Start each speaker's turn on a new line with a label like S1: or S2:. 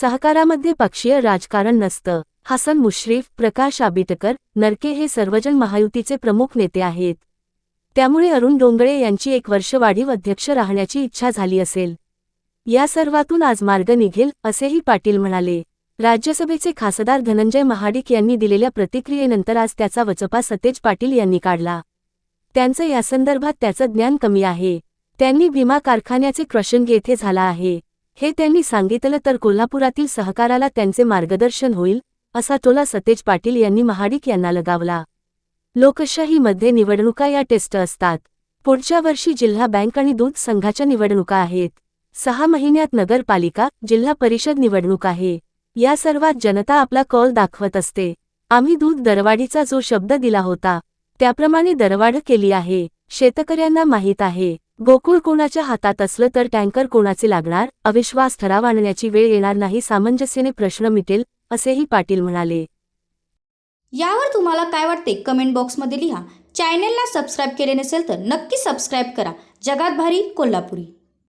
S1: सहकारामध्ये पक्षीय राजकारण नसतं. हसन मुश्रीफ प्रकाश आबिटकर नरके हे सर्वजण महायुतीचे प्रमुख नेते आहेत. त्यामुळे अरुण डोंगळे यांची एक वर्ष वाढीव अध्यक्ष राहण्याची इच्छा झाली असेल. या सर्वातून आज मार्ग निघेल असेही पाटील म्हणाले. राज्यसभेचे खासदार धनंजय महाडिक यांनी दिलेल्या प्रतिक्रियेनंतर आज त्याचा वचपा सतेज पाटील यांनी काढला. त्यांचं यासंदर्भात त्याचं ज्ञान कमी आहे. त्यांनी भीमा कारखान्याचे क्रशन येथे झाला आहे. हे त्यांनी सांगितलं तर कोल्हापुरातील सहकाराला त्यांचे मार्गदर्शन होईल असा टोला सतेज पाटील यांनी महाडिक यांना लगावला. लोकशाहीमध्ये निवडणुका या टेस्ट असतात. पुढच्या वर्षी जिल्हा बँक आणि दूध संघाच्या निवडणुका आहेत. सहा महिन्यात नगरपालिका जिल्हा परिषद निवडणूक आहे. या सर्वात जनता आपला कौल दाखवत असते. आम्ही दूध दरवाढीचा जो शब्द दिला होता त्याप्रमाणे दरवाढ केली आहे शेतकऱ्यांना माहीत आहे. गोकुळ कोणाच्या हातात असलं तर टँकर कोणाचे लागणार? अविश्वास ठराव आणण्याची वेळ येणार नाही सामंजस्याने प्रश्न मिटेल असेही पाटील म्हणाले.
S2: यावर तुम्हाला काय वाटते? कमेंट बॉक्समध्ये लिहा. चॅनेलला सबस्क्राईब केले नसेल तर नक्की सबस्क्राईब करा. जगात भारी कोल्हापुरी.